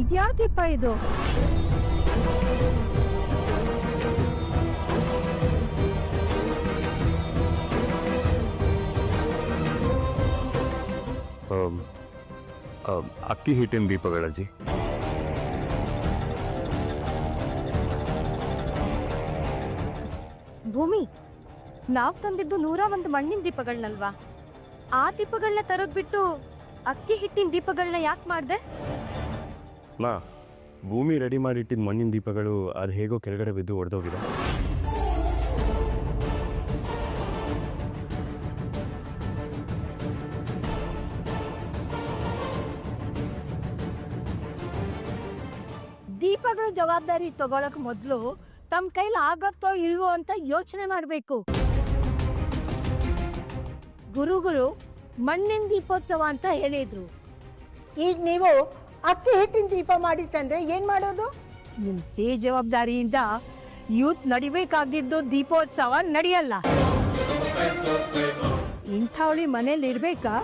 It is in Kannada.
ಇದ್ಯಾ ದೀಪ ಇದು? ಅಕ್ಕಿ ಹಿಟ್ಟಿನ ದೀಪಗಳಜ್ಜಿ ಭೂಮಿ ನಾವ್ ತಂದಿದ್ದು ನೂರ ಒಂದು ಮಣ್ಣಿನ ದೀಪಗಳನ್ನಲ್ವಾ ಆ ದೀಪಗಳನ್ನ ತರೋದ್ ಬಿಟ್ಟು ಅಕ್ಕಿ ಹಿಟ್ಟಿನ ದೀಪಗಳನ್ನ ಯಾಕೆ ಮಾಡ್ದೆ? ಮಾ ಭೂಮಿ ರೆಡಿ ಮಾಡಿಟ್ಟಿದ್ದ ಮಣ್ಣಿನ ದೀಪಗಳು ಅದು ಹೇಗೋ ಕೆಳಗಡೆ ಬಿದ್ದು ಒಡೆದೋಗಿದೆ. ದೀಪಗಳ ಜವಾಬ್ದಾರಿ ತಗೊಳಕ್ ಮೊದಲು ತಮ್ಮ ಕೈಲಿ ಆಗತ್ತೋ ಇಲ್ವೋ ಅಂತ ಯೋಚನೆ ಮಾಡಬೇಕು. ಗುರುಗಳು ಮಣ್ಣಿನ ದೀಪೋತ್ಸವ ಅಂತ ಹೇಳಿದ್ರು. ಈಗ ನೀವು ಅಕ್ಕಿ ಹಿಟ್ಟಿನ ದೀಪ ಮಾಡಿ ತಂದ್ರೆ ಏನ್ ಮಾಡೋದು? ನಿಮ್ ಜವಾಬ್ದಾರಿಯಿಂದ ಯೂತ್ ನಡಿಬೇಕಾಗಿದ್ದು ದೀಪೋತ್ಸವ ನಡೆಯಲ್ಲ. ಇಂಥವಳಿ ಮನೇಲಿ ಇರ್ಬೇಕಾ